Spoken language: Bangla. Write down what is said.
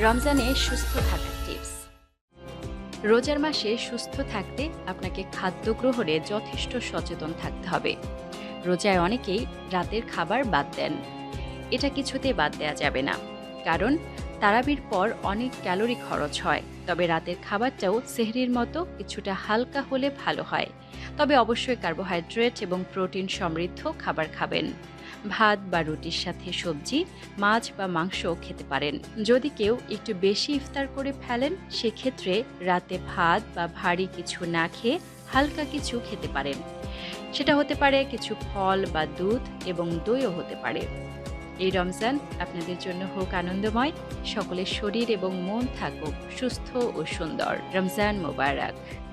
রমজানে সুস্থ থাকার টিপস রোজার মাসে সুস্থ থাকতে আপনাকে খাদ্য গ্রহণে যথেষ্ট সচেতন থাকতে হবে। রোজায় অনেকেই রাতের খাবার বাদ দেন। এটা কিছুতে বাদ দেওয়া যাবে না। কারণ তারাবির পর অনেক ক্যালোরি খরচ হয়। তবে রাতের খাবারটাও সেহরির মতো কিছুটা হালকা হলে ভালো হয়। তবে অবশ্যই কার্বোহাইড্রেট এবং প্রোটিন সমৃদ্ধ খাবার খাবেন। ভাত বা রুটির সাথে সবজি, মাছ বা মাংসও খেতে পারেন। যদি কেউ একটু বেশি ইফতার করে ফেলেন, সেক্ষেত্রে রাতে ভাত বা ভারী কিছু না খেয়ে হালকা কিছু খেতে পারেন। সেটা হতে পারে কিছু ফল বা দুধ এবং দইও হতে পারে। এই রমজান আপনাদের জন্য হোক আনন্দময়। সকলের শরীর এবং মন থাকুক সুস্থ ও সুন্দর। রমজান মোবারক।